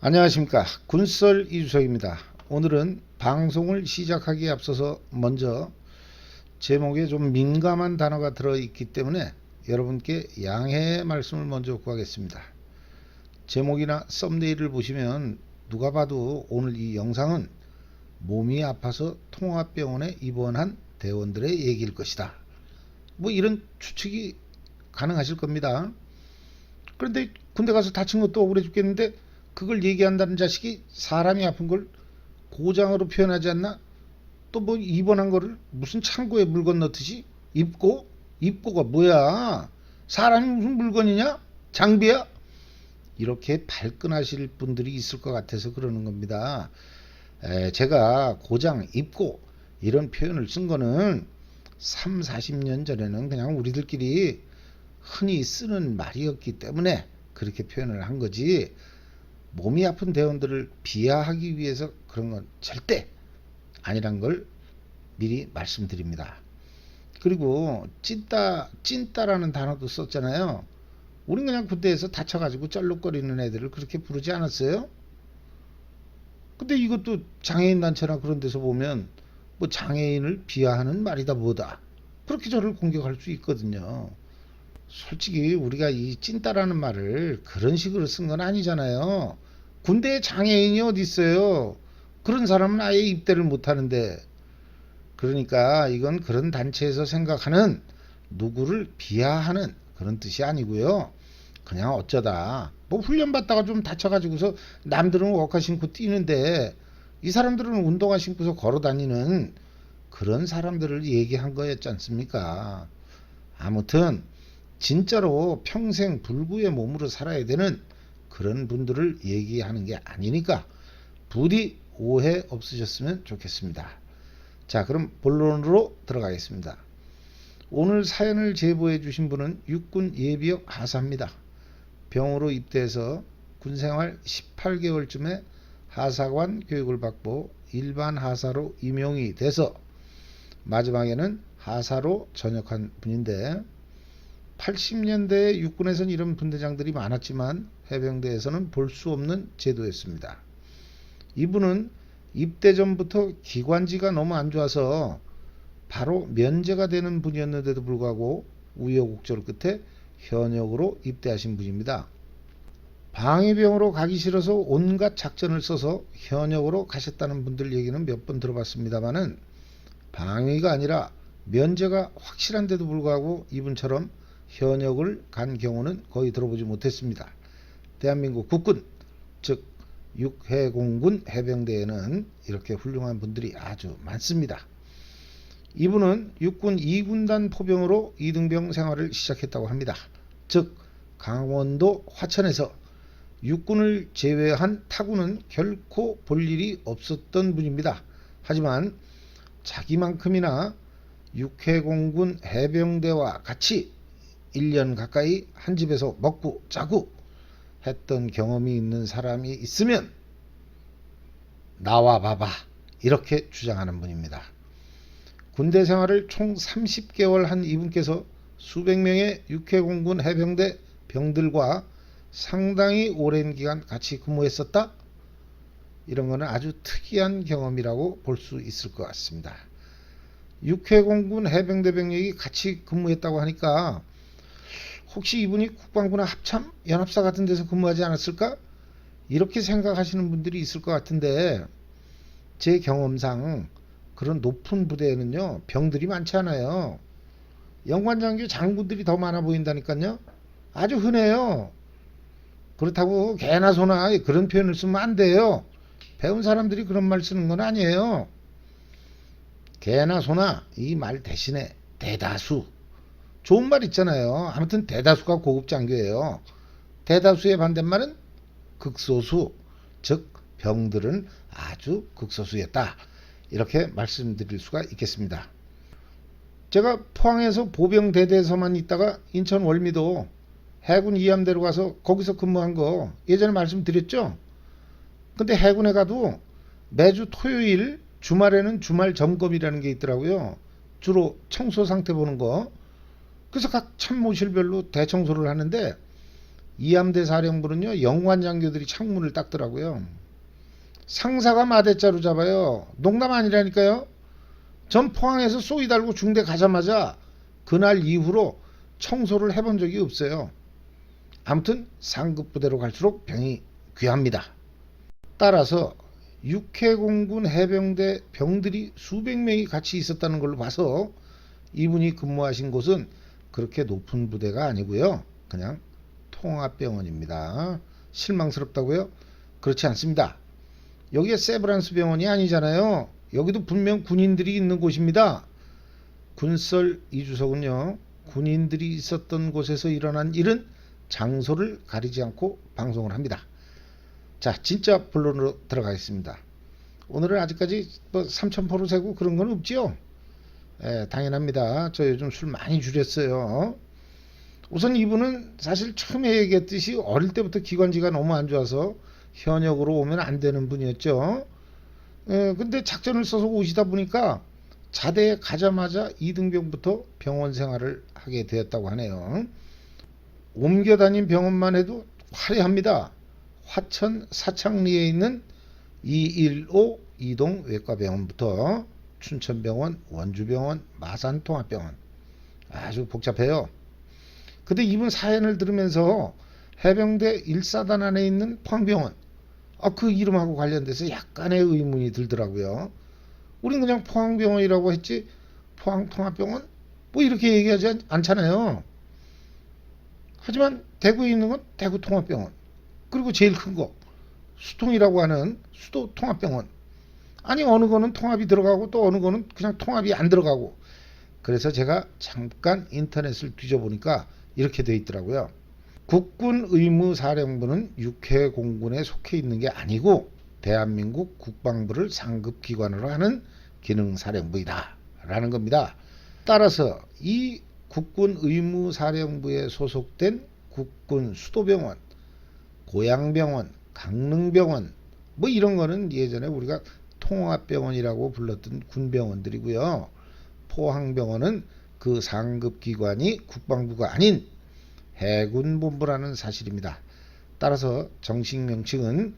안녕하십니까 군설 이주석입니다. 오늘은 방송을 시작하기에 앞서서 먼저 제목에 좀 민감한 단어가 들어있기 때문에 여러분께 양해의 말씀을 먼저 구하겠습니다. 제목이나 썸네일을 보시면 누가 봐도 오늘 이 영상은 몸이 아파서 통합병원에 입원한 대원들의 얘기일 것이다. 뭐 이런 추측이 가능하실 겁니다. 그런데 군대 가서 다친 것도 억울해 죽겠는데 그걸 얘기한다는 자식이 사람이 아픈 걸 고장으로 표현하지 않나? 또 뭐 입원한 거를 무슨 창고에 물건 넣듯이 입고 입고가 뭐야? 사람이 무슨 물건이냐? 장비야? 이렇게 발끈하실 분들이 있을 것 같아서 그러는 겁니다. 에, 제가 고장 입고 이런 표현을 쓴 거는 3, 40년 전에는 그냥 우리들끼리 흔히 쓰는 말이었기 때문에 그렇게 표현을 한 거지 몸이 아픈 대원들을 비하하기 위해서 그런 건 절대 아니란 걸 미리 말씀드립니다. 그리고 찐따 찐따라는 단어도 썼잖아요. 우린 그냥 군대에서 다쳐가지고 쩔룩거리는 애들을 그렇게 부르지 않았어요? 근데 이것도 장애인 단체나 그런 데서 보면 뭐 장애인을 비하하는 말이다 뭐다 그렇게 저를 공격할 수 있거든요. 솔직히 우리가 이 찐따라는 말을 그런 식으로 쓴 건 아니잖아요. 군대에 장애인이 어디 있어요? 그런 사람은 아예 입대를 못 하는데. 그러니까 이건 그런 단체에서 생각하는 누구를 비하하는 그런 뜻이 아니고요. 그냥 어쩌다 뭐 훈련 받다가 좀 다쳐가지고서 남들은 워커 신고 뛰는데 이 사람들은 운동화 신고서 걸어 다니는 그런 사람들을 얘기한 거였지 않습니까? 아무튼 진짜로 평생 불구의 몸으로 살아야 되는 그런 분들을 얘기하는 게 아니니까 부디 오해 없으셨으면 좋겠습니다. 자, 그럼 본론으로 들어가겠습니다. 오늘 사연을 제보해 주신 분은 육군 예비역 하사입니다. 병으로 입대해서 군생활 18개월쯤에 하사관 교육을 받고 일반 하사로 임용이 돼서 마지막에는 하사로 전역한 분인데 80년대에 육군에서는 이런 분대장들이 많았지만 해병대에서는 볼 수 없는 제도였습니다. 이분은 입대 전부터 기관지가 너무 안 좋아서 바로 면제가 되는 분이었는데도 불구하고 우여곡절 끝에 현역으로 입대하신 분입니다. 방위병으로 가기 싫어서 온갖 작전을 써서 현역으로 가셨다는 분들 얘기는 몇 번 들어봤습니다만은 방위가 아니라 면제가 확실한데도 불구하고 이분처럼 현역을 간 경우는 거의 들어보지 못했습니다. 대한민국 국군 즉 육해공군 해병대에는 이렇게 훌륭한 분들이 아주 많습니다. 이분은 육군 2군단 포병으로 이등병 생활을 시작했다고 합니다. 즉 강원도 화천에서 육군을 제외한 타구는 결코 볼 일이 없었던 분입니다. 하지만 자기만큼이나 육해공군 해병대와 같이 1년 가까이 한 집에서 먹고 자고 했던 경험이 있는 사람이 있으면 나와 봐봐 이렇게 주장하는 분입니다. 군대 생활을 총 30개월 한 이분께서 수백 명의 육해공군 해병대 병들과 상당히 오랜 기간 같이 근무했었다. 이런 거는 아주 특이한 경험이라고 볼 수 있을 것 같습니다. 육해공군 해병대 병력이 같이 근무했다고 하니까 혹시 이분이 국방부나 합참 연합사 같은 데서 근무하지 않았을까? 이렇게 생각하시는 분들이 있을 것 같은데 제 경험상 그런 높은 부대에는요 병들이 많지 않아요. 영관장교 장군들이 더 많아 보인다니까요. 아주 흔해요. 그렇다고 개나 소나 그런 표현을 쓰면 안 돼요. 배운 사람들이 그런 말 쓰는 건 아니에요. 개나 소나 이 말 대신에 대다수 좋은 말 있잖아요. 아무튼 대다수가 고급 장교예요. 대다수의 반대말은 극소수, 즉 병들은 아주 극소수였다. 이렇게 말씀드릴 수가 있겠습니다. 제가 포항에서 보병대대에서만 있다가 인천 월미도 해군 이함대로 가서 거기서 근무한 거 예전에 말씀드렸죠. 근데 해군에 가도 매주 토요일 주말에는 주말 점검이라는 게 있더라고요. 주로 청소 상태 보는 거. 그래서 각 참모실별로 대청소를 하는데 이함대 사령부는요 영관 장교들이 창문을 닦더라고요. 상사가 마대자루 잡아요. 농담 아니라니까요. 전 포항에서 쏘이 달고 중대 가자마자 그날 이후로 청소를 해본 적이 없어요. 아무튼 상급 부대로 갈수록 병이 귀합니다. 따라서 육해공군 해병대 병들이 수백 명이 같이 있었다는 걸로 봐서 이분이 근무하신 곳은 그렇게 높은 부대가 아니고요. 그냥 통합병원입니다. 실망스럽다고요? 그렇지 않습니다. 여기에 세브란스 병원이 아니잖아요. 여기도 분명 군인들이 있는 곳입니다. 군설 이주석은요. 군인들이 있었던 곳에서 일어난 일은 장소를 가리지 않고 방송을 합니다. 자, 진짜 본론으로 들어가겠습니다. 오늘은 아직까지 뭐 삼천포로 세고 그런 건 없지요? 예, 당연합니다. 저 요즘 술 많이 줄였어요. 우선 이분은 사실 처음에 얘기했듯이 어릴 때부터 기관지가 너무 안 좋아서 현역으로 오면 안 되는 분이었죠. 예, 근데 작전을 써서 오시다 보니까 자대에 가자마자 이등병부터 병원 생활을 하게 되었다고 하네요. 옮겨 다닌 병원만 해도 화려합니다. 화천 사창리에 있는 215 이동 외과병원부터 춘천병원, 원주병원, 마산통합병원 아주 복잡해요. 근데 이분 사연을 들으면서 해병대 1사단 안에 있는 포항병원 아, 그 이름하고 관련돼서 약간의 의문이 들더라고요. 우린 그냥 포항병원이라고 했지 포항통합병원 뭐 이렇게 얘기하지 않- 않잖아요. 하지만 대구에 있는 건 대구통합병원 그리고 제일 큰 거 수통이라고 하는 수도통합병원 아니 어느 거는 통합이 들어가고 또 어느 거는 그냥 통합이 안 들어가고 그래서 제가 잠깐 인터넷을 뒤져보니까 이렇게 돼 있더라고요. 국군 의무사령부는 육해 공군에 속해 있는 게 아니고 대한민국 국방부를 상급 기관으로 하는 기능사령부이다 라는 겁니다. 따라서 이 국군 의무사령부에 소속된 국군 수도병원, 고양병원, 강릉병원 뭐 이런 거는 예전에 우리가 통합병원이라고 불렀던 군병원들이고요. 포항병원은 그 상급 기관이 국방부가 아닌 해군본부라는 사실입니다. 따라서 정식 명칭은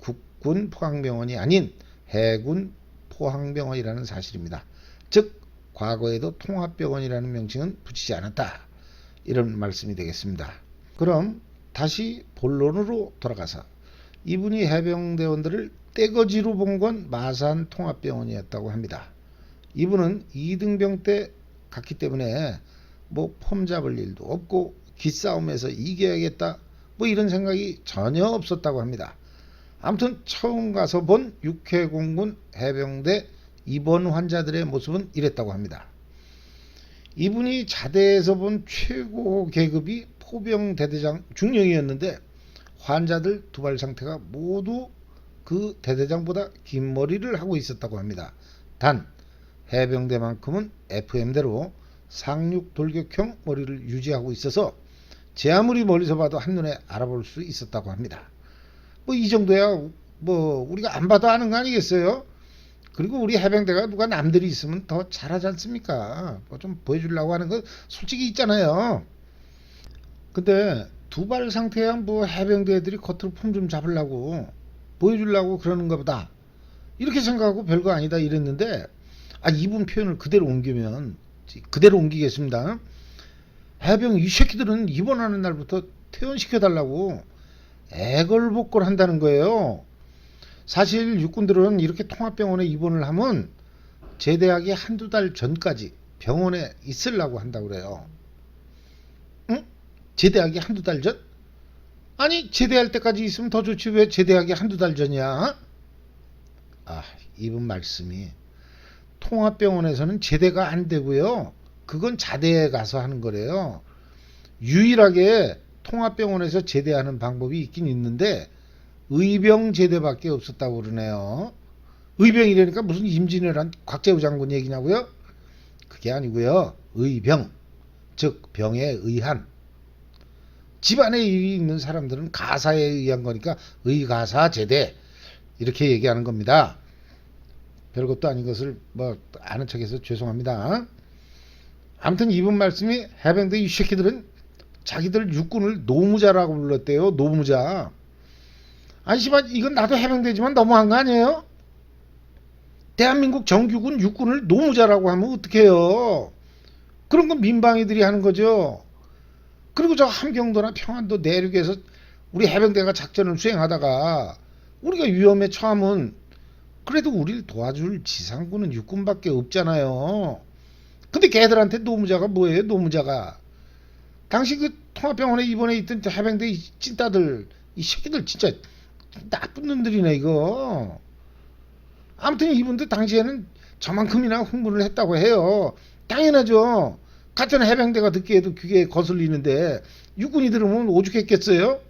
국군 포항병원이 아닌 해군 포항병원이라는 사실입니다. 즉 과거에도 통합병원이라는 명칭은 붙이지 않았다. 이런 말씀이 되겠습니다. 그럼 다시 본론으로 돌아가서 이분이 해병대원들을 떼거지로 본 건 마산 통합병원이었다고 합니다. 이분은 2등병 때 갔기 때문에 뭐 폼 잡을 일도 없고 기싸움에서 이겨야겠다 뭐 이런 생각이 전혀 없었다고 합니다. 아무튼 처음 가서 본 육해공군 해병대 입원 환자들의 모습은 이랬다고 합니다. 이분이 자대에서 본 최고 계급이 포병 대대장 중령이었는데 환자들 두발 상태가 모두 그 대대장보다 긴 머리를 하고 있었다고 합니다. 단 해병대만큼은 FM대로 상륙 돌격형 머리를 유지하고 있어서 제 아무리 멀리서 봐도 한눈에 알아볼 수 있었다고 합니다. 뭐 이 정도야 뭐 우리가 안 봐도 아는 거 아니겠어요? 그리고 우리 해병대가 누가 남들이 있으면 더 잘하지 않습니까? 뭐 좀 보여주려고 하는 거 솔직히 있잖아요. 근데 두발 상태야 뭐 해병대 애들이 겉으로 폼좀 잡으려고 보여주려고 그러는가 보다. 이렇게 생각하고 별거 아니다 이랬는데 아 이분 표현을 그대로 옮기면 그대로 옮기겠습니다. 해병 이 새끼들은 입원하는 날부터 퇴원시켜 달라고 애걸복걸 한다는 거예요. 사실 육군들은 이렇게 통합병원에 입원을 하면 제대하기 한두 달 전까지 병원에 있으려고 한다고 그래요. 응? 제대하기 한두 달 전? 아니 제대할 때까지 있으면 더 좋지 왜 제대하기 한두 달 전이야? 아 이분 말씀이 통합병원에서는 제대가 안 되고요. 그건 자대에 가서 하는 거래요. 유일하게 통합병원에서 제대하는 방법이 있긴 있는데 의병 제대밖에 없었다고 그러네요. 의병이라니까 무슨 임진왜란 곽재우 장군 얘기냐고요? 그게 아니고요. 의병, 즉 병에 의한 집안에 있는 사람들은 가사에 의한 거니까 의가사 제대 이렇게 얘기하는 겁니다. 별것도 아닌 것을 뭐 아는 척해서 죄송합니다. 아무튼 이분 말씀이 해병대 이 새끼들은 자기들 육군을 노무자라고 불렀대요. 노무자. 아니 씨발 이건 나도 해병대지만 너무한 거 아니에요? 대한민국 정규군 육군을 노무자라고 하면 어떡해요? 그런 건 민방위들이 하는 거죠. 그리고 저 함경도나 평안도 내륙에서 우리 해병대가 작전을 수행하다가 우리가 위험에 처하면 그래도 우리를 도와줄 지상군은 육군밖에 없잖아요. 근데 걔들한테 노무자가 뭐예요? 노무자가 당시 그 통합병원에 입원해 있던 해병대 이 찐따들 이 새끼들 진짜 나쁜 놈들이네 이거. 아무튼 이분들 당시에는 저만큼이나 흥분을 했다고 해요. 당연하죠. 같은 해병대가 듣기에도 그게 거슬리는데 육군이 들으면 오죽했겠어요?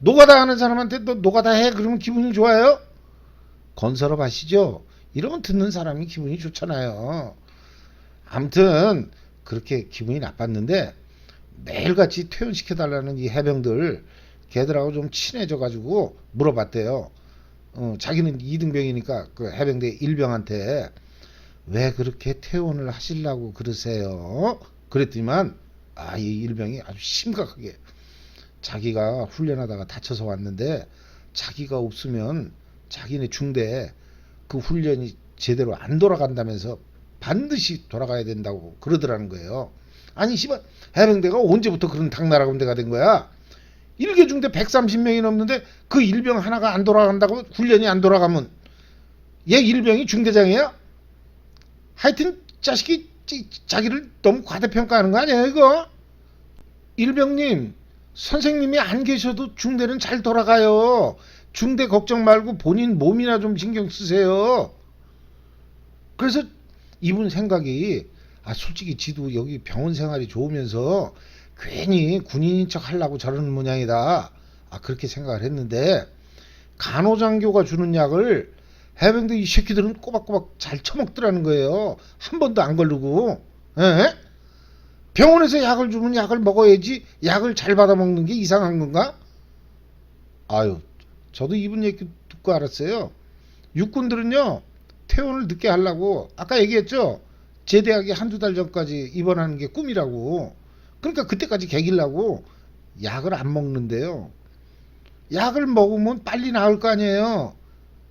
노가다 하는 사람한테 너 노가다 해 그러면 기분이 좋아요? 건설업 하시죠? 이러면 듣는 사람이 기분이 좋잖아요. 아무튼 그렇게 기분이 나빴는데 매일같이 퇴원시켜달라는 이 해병들 걔들하고 좀 친해져 가지고 물어봤대요. 어, 자기는 2등병이니까 그 해병대 1병한테 왜 그렇게 퇴원을 하시려고 그러세요? 그랬더니만 아 이 일병이 아주 심각하게 자기가 훈련하다가 다쳐서 왔는데 자기가 없으면 자기네 중대 그 훈련이 제대로 안 돌아간다면서 반드시 돌아가야 된다고 그러더라는 거예요. 아니 씨발 해병대가 언제부터 그런 당나라 군대가 된 거야? 일개 중대 130명이 넘는데 그 일병 하나가 안 돌아간다고 훈련이 안 돌아가면 얘 일병이 중대장이야? 하여튼 자식이 찌- 자기를 너무 과대평가하는 거 아니에요 이거? 일병님 선생님이 안 계셔도 중대는 잘 돌아가요. 중대 걱정 말고 본인 몸이나 좀 신경 쓰세요. 그래서 이분 생각이 아 솔직히 지도 여기 병원 생활이 좋으면서 괜히 군인인 척 하려고 저러는 모양이다. 아 그렇게 생각을 했는데 간호장교가 주는 약을 해병대 이 새끼들은 꼬박꼬박 잘 처먹더라는 거예요. 한 번도 안 걸르고. 예? 병원에서 약을 주면 약을 먹어야지 약을 잘 받아 먹는 게 이상한 건가? 아유, 저도 이분 얘기 듣고 알았어요. 육군들은요, 퇴원을 늦게 하려고, 아까 얘기했죠? 제대하기 한두 달 전까지 입원하는 게 꿈이라고. 그러니까 그때까지 개기려고 약을 안 먹는데요. 약을 먹으면 빨리 나을 거 아니에요.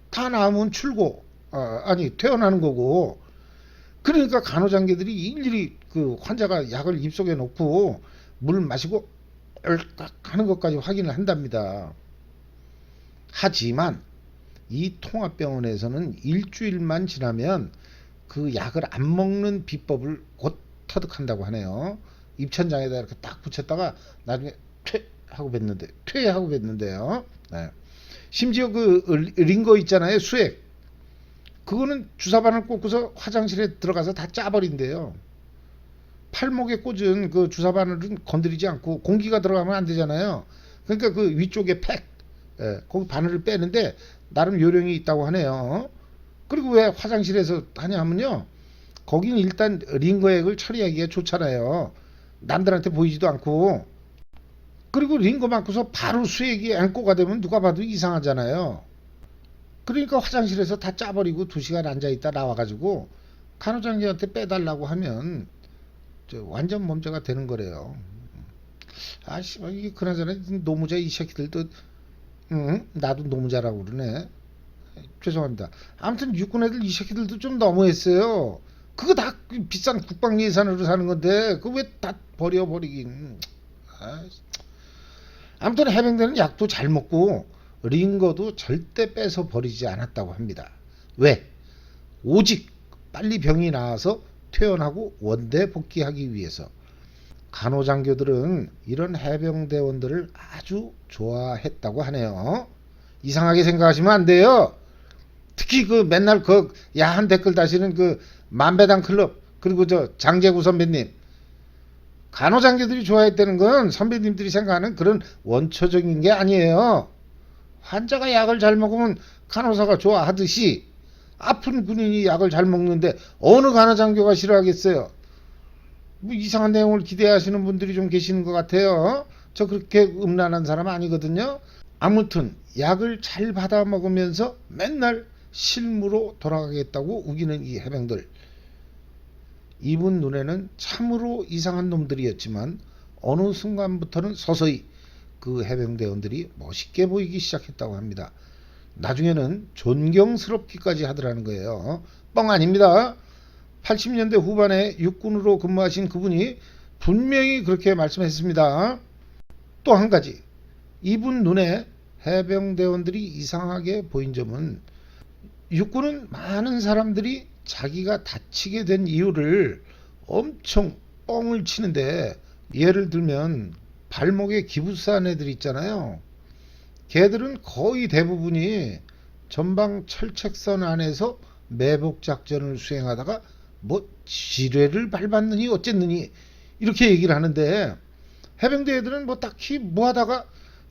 다 나으면 출고, 아, 아니, 퇴원하는 거고. 그러니까 간호장교들이 일일이 그 환자가 약을 입속에 놓고 물 마시고 얼깍 하는 것까지 확인을 한답니다. 하지만 이 통합병원에서는 일주일만 지나면 그 약을 안 먹는 비법을 곧 터득한다고 하네요. 입천장에다 이렇게 딱 붙였다가 나중에 퇴 하고 뱉는데 퇴하고 뱉는데요. 네. 심지어 그 링거 있잖아요 수액 그거는 주사바늘 꽂고서 화장실에 들어가서 다 짜버린대요. 팔목에 꽂은 그 주사바늘은 건드리지 않고 공기가 들어가면 안 되잖아요. 그러니까 그 위쪽에 팩, 예, 거기 바늘을 빼는데 나름 요령이 있다고 하네요. 그리고 왜 화장실에서 하냐 하면요. 거긴 일단 링거액을 처리하기가 좋잖아요. 남들한테 보이지도 않고. 그리고 링거 맞고서 바로 수액이 앵꼬가 되면 누가 봐도 이상하잖아요. 그러니까 화장실에서 다 짜버리고 두 시간 앉아 있다 나와가지고 간호장님한테 빼달라고 하면 저 완전 몸죄가 되는 거래요. 아씨 이게 그나저나 노무자 이 새끼들도 응 나도 노무자라고 그러네. 죄송합니다. 아무튼 육군 애들 이 새끼들도 좀 너무했어요. 그거 다 비싼 국방 예산으로 사는 건데 그거 왜 다 버려버리긴. 아이씨. 아무튼 해병대는 약도 잘 먹고 링거도 절대 빼서 버리지 않았다고 합니다. 왜? 오직 빨리 병이 나아서 퇴원하고 원대 복귀하기 위해서. 간호장교들은 이런 해병대원들을 아주 좋아했다고 하네요. 이상하게 생각하시면 안 돼요. 특히 그 맨날 그 야한 댓글 다시는 그 만배당 클럽 그리고 저 장재구 선배님 간호장교들이 좋아했다는 건 선배님들이 생각하는 그런 원초적인 게 아니에요. 환자가 약을 잘 먹으면 간호사가 좋아하듯이 아픈 군인이 약을 잘 먹는데 어느 간호장교가 싫어하겠어요? 뭐 이상한 내용을 기대하시는 분들이 좀 계시는 것 같아요. 저 그렇게 음란한 사람 아니거든요. 아무튼 약을 잘 받아 먹으면서 맨날 실무로 돌아가겠다고 우기는 이 해병들. 이분 눈에는 참으로 이상한 놈들이었지만 어느 순간부터는 서서히 그 해병대원들이 멋있게 보이기 시작했다고 합니다. 나중에는 존경스럽기까지 하더라는 거예요. 뻥 아닙니다. 80년대 후반에 육군으로 근무하신 그분이 분명히 그렇게 말씀했습니다. 또 한 가지, 이분 눈에 해병대원들이 이상하게 보인 점은 육군은 많은 사람들이 자기가 다치게 된 이유를 엄청 뻥을 치는데 예를 들면 발목에 기부스한 애들 있잖아요. 걔들은 거의 대부분이 전방 철책선 안에서 매복 작전을 수행하다가 뭐 지뢰를 밟았느니 어쨌느니 이렇게 얘기를 하는데 해병대 애들은 뭐 딱히 뭐 하다가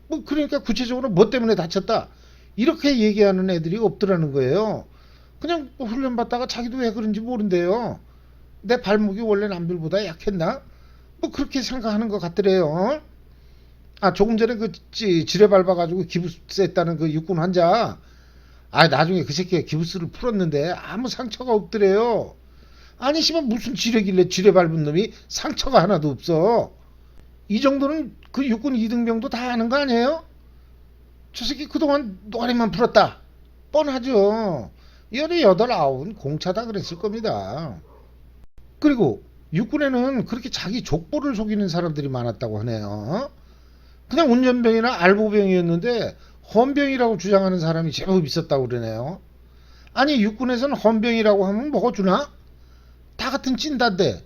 뭐 그러니까 구체적으로 뭐 때문에 다쳤다 이렇게 얘기하는 애들이 없더라는 거예요. 그냥 뭐 훈련 받다가 자기도 왜 그런지 모른대요. 내 발목이 원래 남들보다 약했나? 뭐 그렇게 생각하는 것 같더래요. 아 조금 전에 그 지- 지뢰 밟아가지고 기부스했다는 그 육군 환자. 아 나중에 그 새끼가 기부스를 풀었는데 아무 상처가 없더래요. 아니 씨발 무슨 지뢰길래 지뢰 밟은 놈이 상처가 하나도 없어. 이 정도는 그 육군 이등병도 다 아는 거 아니에요? 저 새끼 그동안 노가리만 풀었다. 뻔하죠. 열이 여덟 아홉은 공차다 그랬을 겁니다. 그리고 육군에는 그렇게 자기 족보를 속이는 사람들이 많았다고 하네요. 그냥 운전병이나 알보병이었는데 헌병이라고 주장하는 사람이 제법 있었다고 그러네요. 아니 육군에서는 헌병이라고 하면 뭐가 주나? 다 같은 찐다인데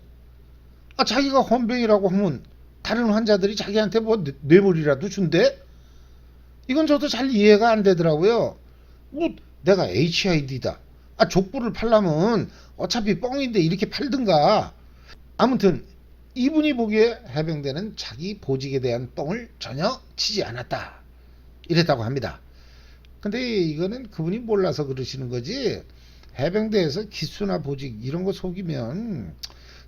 아 자기가 헌병이라고 하면 다른 환자들이 자기한테 뭐 뇌- 뇌물이라도 준대? 이건 저도 잘 이해가 안 되더라고요. 뭐 내가 HID다. 아 족보를 팔려면 어차피 뻥인데 이렇게 팔든가. 아무튼 이분이 보기에 해병대는 자기 보직에 대한 뻥을 전혀 치지 않았다. 이랬다고 합니다. 근데 이거는 그분이 몰라서 그러시는 거지. 해병대에서 기수나 보직 이런 거 속이면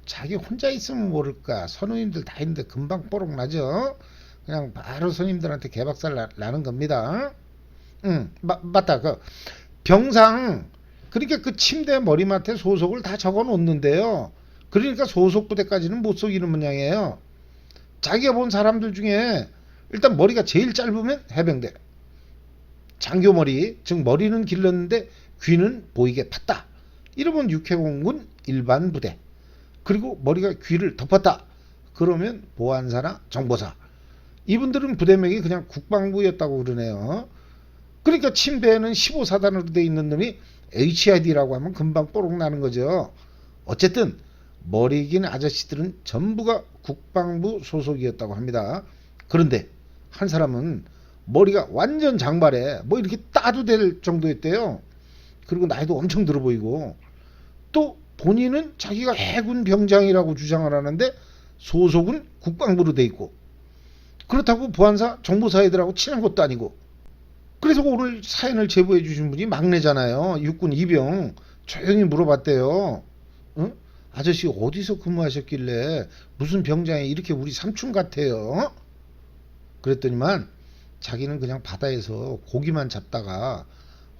자기 혼자 있으면 모를까. 선우님들 다 있는데 금방 뽀록 나죠. 그냥 바로 선임들한테 개박살 나, 나는 겁니다. 응, 마- 맞다. 그 병상 그러니까 그 침대 머리맡에 소속을 다 적어 놓는데요. 그러니까 소속 부대까지는 못 속이는 모양이에요. 자기가 본 사람들 중에 일단 머리가 제일 짧으면 해병대. 장교머리, 즉 머리는 길렀는데 귀는 보이게 팠다. 이러면 육해공군 일반 부대. 그리고 머리가 귀를 덮었다. 그러면 보안사나 정보사. 이분들은 부대명이 그냥 국방부였다고 그러네요. 그러니까 침대에는 15사단으로 돼 있는 놈이 HID라고 하면 금방 뽀록 나는 거죠. 어쨌든 머리 긴 아저씨들은 전부가 국방부 소속이었다고 합니다. 그런데 한 사람은 머리가 완전 장발에 뭐 이렇게 따도 될 정도였대요. 그리고 나이도 엄청 들어 보이고 또 본인은 자기가 해군 병장이라고 주장을 하는데 소속은 국방부로 돼 있고 그렇다고 보안사 정보사 애들하고 친한 것도 아니고 그래서 오늘 사연을 제보해 주신 분이 막내잖아요. 육군 이병 조용히 물어봤대요. 응? 아저씨 어디서 근무하셨길래 무슨 병장이 이렇게 우리 삼촌 같아요? 그랬더니만 자기는 그냥 바다에서 고기만 잡다가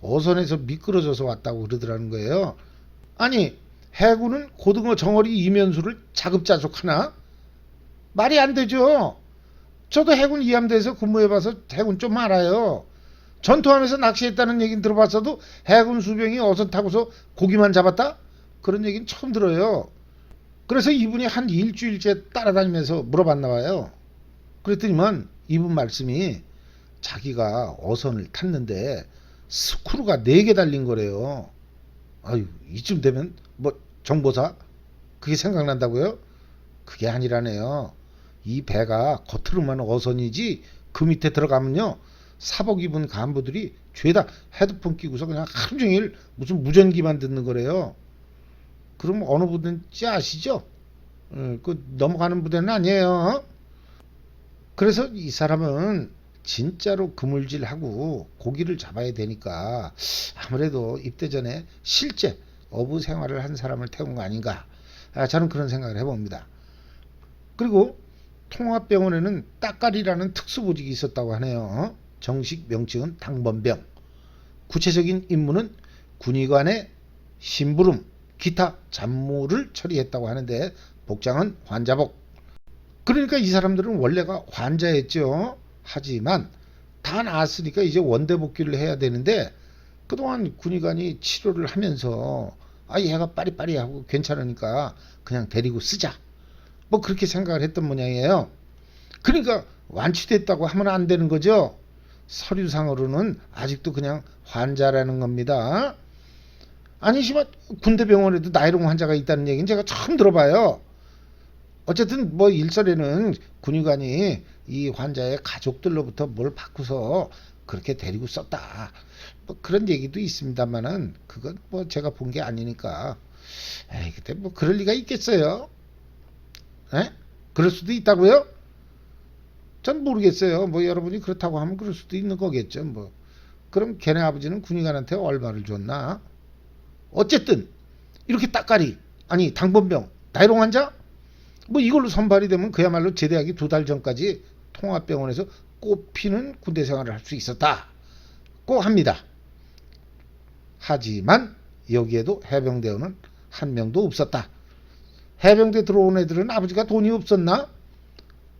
어선에서 미끄러져서 왔다고 그러더라는 거예요. 아니 해군은 고등어 정어리 이면수를 자급자족하나? 말이 안 되죠. 저도 해군 이함대에서 근무해봐서 해군 좀 알아요. 전투함에서 낚시했다는 얘기는 들어봤어도 해군 수병이 어선 타고서 고기만 잡았다? 그런 얘기는 처음 들어요. 그래서 이분이 한 일주일째 따라다니면서 물어봤나 봐요. 그랬더니만 이분 말씀이 자기가 어선을 탔는데 스크루가 4개 달린 거래요. 아유, 이쯤 되면 뭐 정보사? 그게 생각난다고요? 그게 아니라네요. 이 배가 겉으로만 어선이지 그 밑에 들어가면요. 사복 입은 간부들이 죄다 헤드폰 끼고서 그냥 하루 종일 무슨 무전기만 듣는 거래요. 그럼 어느 부대인지 아시죠? 어, 그 넘어가는 부대는 아니에요. 그래서 이 사람은 진짜로 그물질하고 고기를 잡아야 되니까 아무래도 입대 전에 실제 어부 생활을 한 사람을 태운 거 아닌가. 아, 저는 그런 생각을 해봅니다. 그리고 통합병원에는 따까리라는 특수보직이 있었다고 하네요. 정식 명칭은 당번병. 구체적인 임무는 군의관의 심부름, 기타 잡무를 처리했다고 하는데 복장은 환자복. 그러니까 이 사람들은 원래가 환자였죠. 하지만 다 나았으니까 이제 원대 복귀를 해야 되는데 그동안 군의관이 치료를 하면서 아 얘가 빠리빠리하고 괜찮으니까 그냥 데리고 쓰자. 뭐 그렇게 생각을 했던 모양이에요. 그러니까 완치됐다고 하면 안 되는 거죠. 서류상으로는 아직도 그냥 환자라는 겁니다. 아니 씨발 군대 병원에도 나이롱 환자가 있다는 얘기는 제가 처음 들어봐요. 어쨌든 뭐 일설에는 군의관이 이 환자의 가족들로부터 뭘 받고서 그렇게 데리고 썼다. 뭐 그런 얘기도 있습니다만은 그건 뭐 제가 본 게 아니니까. 에이 그때 뭐 그럴 리가 있겠어요? 에? 그럴 수도 있다고요? 전 모르겠어요. 뭐 여러분이 그렇다고 하면 그럴 수도 있는 거겠죠. 뭐 그럼 걔네 아버지는 군의관한테 얼마를 줬나? 어쨌든 이렇게 따까리 아니 당번병 나이롱 환자 뭐 이걸로 선발이 되면 그야말로 제대하기 두 달 전까지 통합병원에서 꽃피는 군대 생활을 할 수 있었다고 합니다. 하지만 여기에도 해병대원은 한 명도 없었다. 해병대 들어온 애들은 아버지가 돈이 없었나?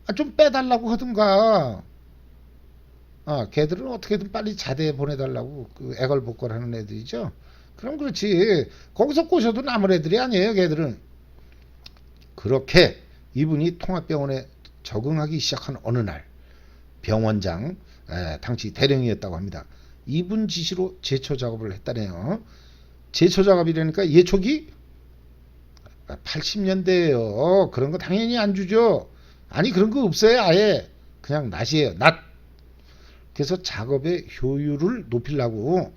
아, 좀 빼달라고 하든가. 아, 걔들은 어떻게든 빨리 자대에 보내달라고 그 애걸복걸 하는 애들이죠. 그럼 그렇지. 거기서 꼬셔도 남을 애들이 아니에요, 걔들은. 그렇게 이분이 통합병원에 적응하기 시작한 어느 날 병원장 에, 당시 대령이었다고 합니다. 이분 지시로 제초 작업을 했다네요. 제초 작업이라니까 예초기 80년대예요. 그런 거 당연히 안 주죠. 아니 그런 거 없어요. 아예 그냥 낫이에요. 낫. 그래서 작업의 효율을 높이려고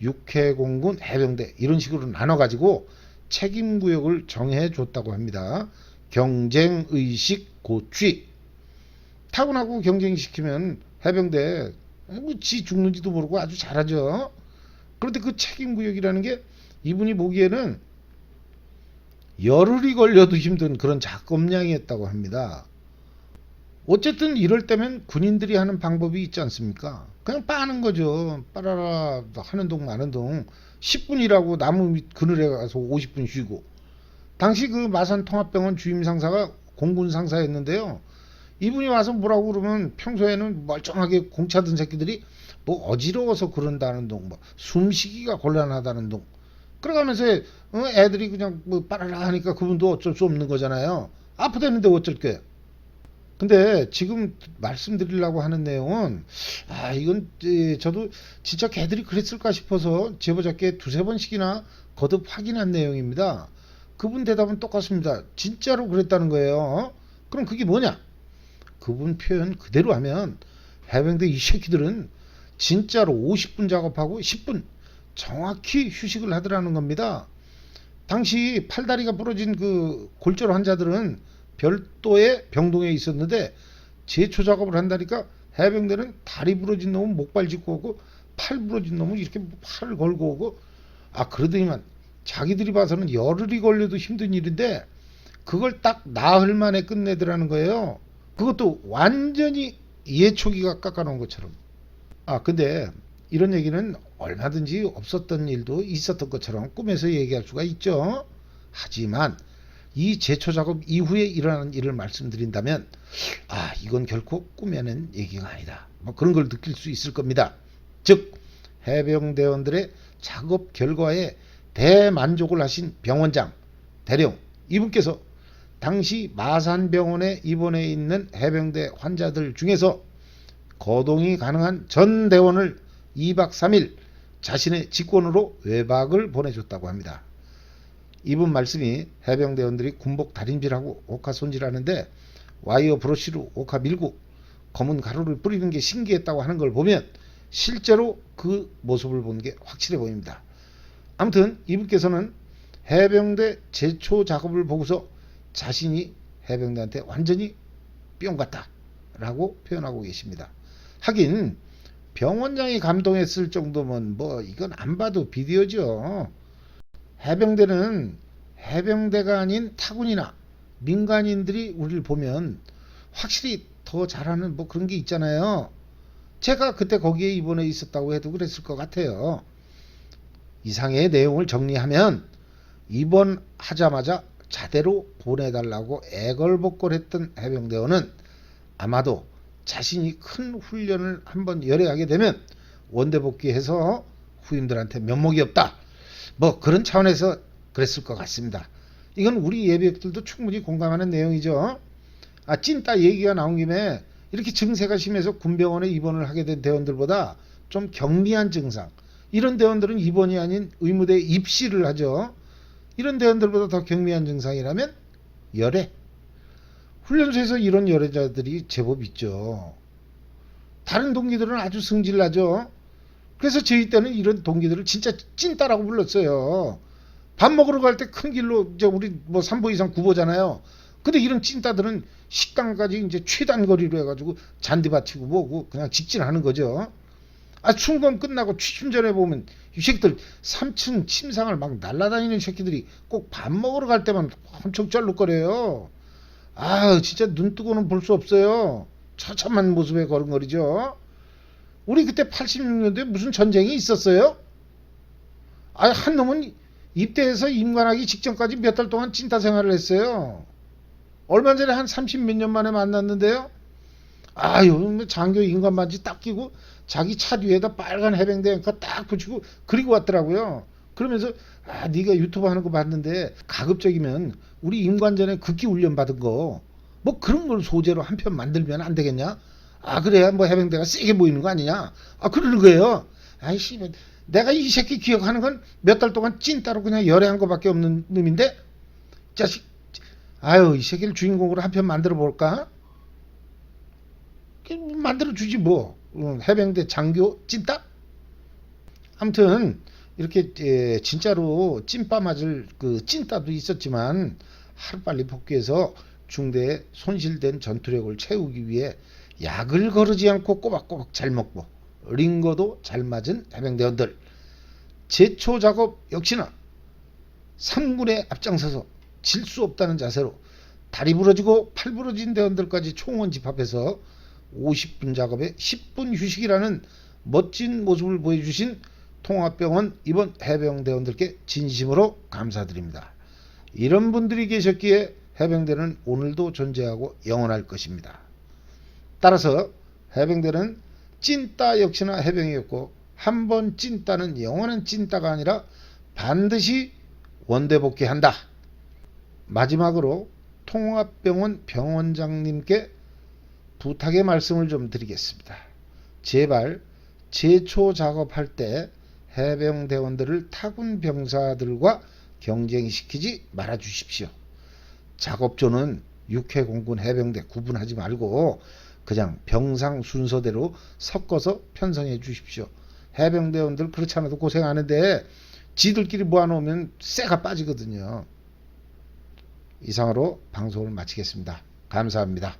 육해공군 해병대 이런 식으로 나눠 가지고 책임 구역을 정해 줬다고 합니다. 경쟁 의식 고취. 타고나고 경쟁시키면 해병대 뭐지 죽는지도 모르고 아주 잘하죠. 그런데 그 책임 구역이라는 게 이분이 보기에는 열흘이 걸려도 힘든 그런 작업량이었다고 합니다. 어쨌든 이럴 때면 군인들이 하는 방법이 있지 않습니까? 그냥 빠는 거죠. 빠라라 하는 동 마는 동 10분이라고 나무 밑 그늘에 가서 50분 쉬고 당시 그 마산 통합병원 주임 상사가 공군 상사였는데요. 이분이 와서 뭐라고 그러면 평소에는 멀쩡하게 공차던 새끼들이 뭐 어지러워서 그런다는 동, 뭐 숨쉬기가 곤란하다는 동. 그러가면서 어, 애들이 그냥 뭐 빠라라 하니까 그분도 어쩔 수 없는 거잖아요. 아프다는데 어쩔 게. 근데 지금 말씀드리려고 하는 내용은 아 이건 에, 저도 진짜 걔들이 그랬을까 싶어서 제보자께 두세 번씩이나 거듭 확인한 내용입니다. 그분 대답은 똑같습니다. 진짜로 그랬다는 거예요. 그럼 그게 뭐냐? 그분 표현 그대로 하면 해병대 이 새끼들은 진짜로 50분 작업하고 10분 정확히 휴식을 하더라는 겁니다. 당시 팔다리가 부러진 그 골절 환자들은 별도의 병동에 있었는데 제초 작업을 한다니까 해병대는 다리 부러진 놈은 목발 짚고 오고 팔 부러진 놈은 이렇게 팔을 걸고 오고 아 그러더니만 자기들이 봐서는 열흘이 걸려도 힘든 일인데 그걸 딱 나흘 만에 끝내더라는 거예요. 그것도 완전히 예초기가 깎아놓은 것처럼. 아 근데 이런 얘기는 얼마든지 없었던 일도 있었던 것처럼 꿈에서 얘기할 수가 있죠. 하지만 이 제초 작업 이후에 일어나는 일을 말씀드린다면 아 이건 결코 꿈에는 얘기가 아니다. 뭐 그런 걸 느낄 수 있을 겁니다. 즉 해병대원들의 작업 결과에 대만족을 하신 병원장 대령 이분께서 당시 마산병원에 입원해 있는 해병대 환자들 중에서 거동이 가능한 전 대원을 2박 3일 자신의 직권으로 외박을 보내줬다고 합니다. 이분 말씀이 해병대원들이 군복 다림질하고 옥화 손질하는데 와이어 브러쉬로 옥화 밀고 검은 가루를 뿌리는 게 신기했다고 하는 걸 보면 실제로 그 모습을 본 게 확실해 보입니다. 아무튼 이분께서는 해병대 제초 작업을 보고서 자신이 해병대한테 완전히 뿅 같다 라고 표현하고 계십니다. 하긴 병원장이 감동했을 정도면 뭐 이건 안 봐도 비디오죠. 해병대는 해병대가 아닌 타군이나 민간인들이 우리를 보면 확실히 더 잘하는 뭐 그런 게 있잖아요. 제가 그때 거기에 입원해 있었다고 해도 그랬을 것 같아요. 이상의 내용을 정리하면 입원하자마자 자대로 보내달라고 애걸복걸했던 해병대원은 아마도 자신이 큰 훈련을 한번 열애하게 되면 원대 복귀해서 후임들한테 면목이 없다. 뭐 그런 차원에서 그랬을 것 같습니다. 이건 우리 예비역들도 충분히 공감하는 내용이죠. 아 찐따 얘기가 나온 김에 이렇게 증세가 심해서 군병원에 입원을 하게 된 대원들보다 좀 경미한 증상 이런 대원들은 입원이 아닌 의무대 입시를 하죠. 이런 대원들보다 더 경미한 증상이라면 열애. 훈련소에서 이런 열애자들이 제법 있죠. 다른 동기들은 아주 승질나죠. 그래서 저희 때는 이런 동기들을 진짜 찐따라고 불렀어요. 밥 먹으러 갈 때 큰 길로 이제 우리 뭐 3보 이상 9보잖아요. 근데 이런 찐따들은 식당까지 이제 최단 거리로 해가지고 잔디밭이고 뭐고 그냥 직진하는 거죠. 아 충검 끝나고 취침 전에 보면 이 새끼들 3층 침상을 막 날라다니는 새끼들이 꼭 밥 먹으러 갈 때만 엄청 쩔룩거려요. 아 진짜 눈 뜨고는 볼 수 없어요. 처참한 모습에 걸음걸이죠. 우리 그때 86년도에 무슨 전쟁이 있었어요? 아, 한 놈은 입대해서 임관하기 직전까지 몇 달 동안 찐따 생활을 했어요. 얼마 전에 한 30 몇 년 만에 만났는데요. 아, 요즘 뭐 장교 인간 반지 딱 끼고 자기 차 뒤에다 빨간 해병대 앵커 딱 붙이고 그리고 왔더라고요. 그러면서 아, 네가 유튜브 하는 거 봤는데 가급적이면 우리 임관전에 극기 훈련 받은 거 뭐 그런 걸 소재로 한 편 만들면 안 되겠냐? 아 그래야 뭐 해병대가 세게 보이는 거 아니냐? 아 그러는 거예요. 아이씨 내가 이 새끼 기억하는 건 몇 달 동안 찐따로 그냥 열애한 거밖에 없는 놈인데 자식 아유 이 새끼를 주인공으로 한 편 만들어 볼까? 만들어 주지 뭐 어, 해병대 장교 찐따? 아무튼 이렇게 에, 진짜로 찐빠 맞을 그 찐따도 있었지만 하루빨리 복귀해서 중대에 손실된 전투력을 채우기 위해 약을 거르지 않고 꼬박꼬박 잘 먹고 링거도 잘 맞은 해병대원들 제초 작업 역시나 3군에 앞장서서 질 수 없다는 자세로 다리 부러지고 팔 부러진 대원들까지 총원 집합해서 50분 작업에 10분 휴식이라는 멋진 모습을 보여주신 통합병원 이번 해병대원들께 진심으로 감사드립니다. 이런 분들이 계셨기에 해병대는 오늘도 존재하고 영원할 것입니다. 따라서 해병대는 찐따 역시나 해병이었고 한 번 찐따는 영원한 찐따가 아니라 반드시 원대 복귀한다. 마지막으로 통합병원 병원장님께 부탁의 말씀을 좀 드리겠습니다. 제발 제초 작업할 때 해병대원들을 타군 병사들과 경쟁시키지 말아 주십시오. 작업조는 육해공군 해병대 구분하지 말고 그냥 병상 순서대로 섞어서 편성해 주십시오. 해병대원들 그렇지 않아도 고생하는데 지들끼리 모아놓으면 쇠가 빠지거든요. 이상으로 방송을 마치겠습니다. 감사합니다.